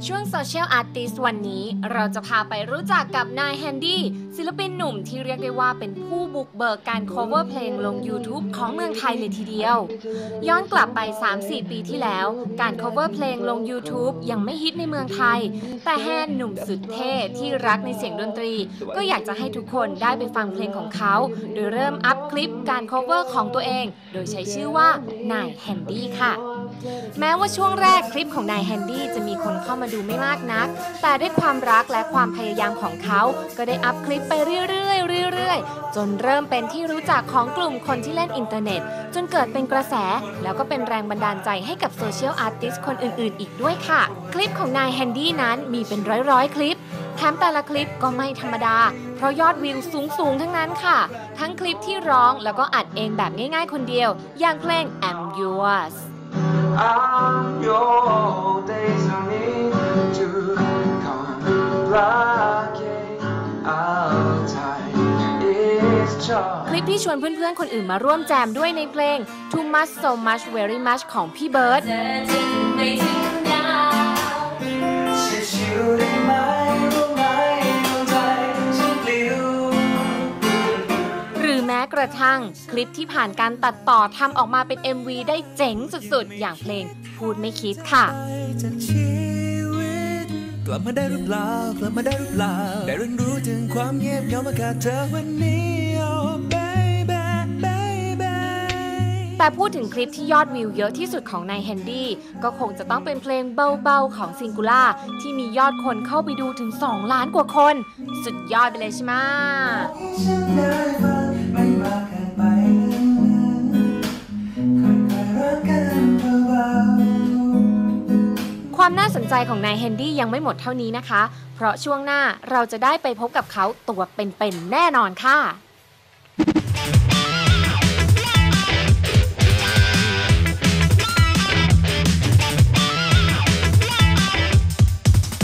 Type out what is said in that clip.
Social Artist วันนี้เราจะพาไปรู้จักกับนายแฮนดี้ศิลปินหนุ่มที่เรียกได้ว่าเป็นผู้บุกเบิกการ cover เพลงลง YouTube ของเมืองไทยเลยทีเดียว ย้อนกลับไป 3-4 ปีที่แล้ว การ cover เพลงลง YouTube ยังไม่ฮิตในเมืองไทย แต่แฮนหนุ่มสุดเท่ที่รักในเสียงดนตรี ก็อยากจะให้ทุกคนได้ไปฟังเพลงของเขา โดยเริ่มอัพคลิปการ cover ของตัวเอง โดยใช้ชื่อว่านายแฮนดี้ค่ะ แม้ว่าช่วงแรกคลิปของนายแฮนดี้จะมีคนเข้ามาดูไม่มากนัก แต่ด้วยความรักและความพยายามของเขา ก็ได้อัพคลิปไปเรื่อยๆเรื่อยๆ จนเริ่มเป็นที่รู้จักของกลุ่มคนที่เล่นอินเทอร์เน็ต จนเกิดเป็นกระแส แล้วก็เป็นแรงบันดาลใจให้กับโซเชียลอาร์ติสต์คนอื่นๆ อีกด้วยค่ะ คลิปของนายแฮนดี้นั้นมีเป็นร้อยๆ คลิปแถมแต่ละคลิปก็ไม่ธรรมดา เพราะยอดวิวสูงๆทั้งนั้นค่ะ ทั้งคลิปที่ร้องแล้วก็อัดเองแบบง่ายๆคนเดียว อย่างเพลง I'm Yours คลิปที่ชวนเพื่อนๆ คนอื่นมาร่วมแจมด้วยในเพลง Too Much So Much Very Much ของพี่เบิร์ดฉันอยู่ได้ไหมรู้ไหมดวงใจฉันปลิวหรือแม้กระทั่งคลิปที่ผ่านการตัดต่อทำออกมาเป็น MV ได้เจ๋งสุดๆ อย่างเพลงพูดไม่คิดค่ะจากชีวิตกลับมาได้หรือเปล่า กลับมาได้หรือเปล่า ได้เรียนรู้ถึงความเงียบเหงามาขาดเธอวันนี้ แต่พูดถึงคลิปที่ยอดวิวเยอะที่สุดของนายแฮนดี้ก็คงจะต้องเป็นเพลงเบาๆของซิงคูล่าที่มียอดคนเข้าไปดูถึง 2 ล้านกว่าคน สุดยอดไปเลยใช่ไหมฉันได้ฟังไม่มากเกินไปค่อยๆรักกันเบาๆความน่าสนใจของนายแฮนดี้ยังไม่หมดเท่านี้นะคะ เพราะช่วงหน้าเราจะได้ไปพบกับเขาตัวเป็นๆแน่นอนค่ะ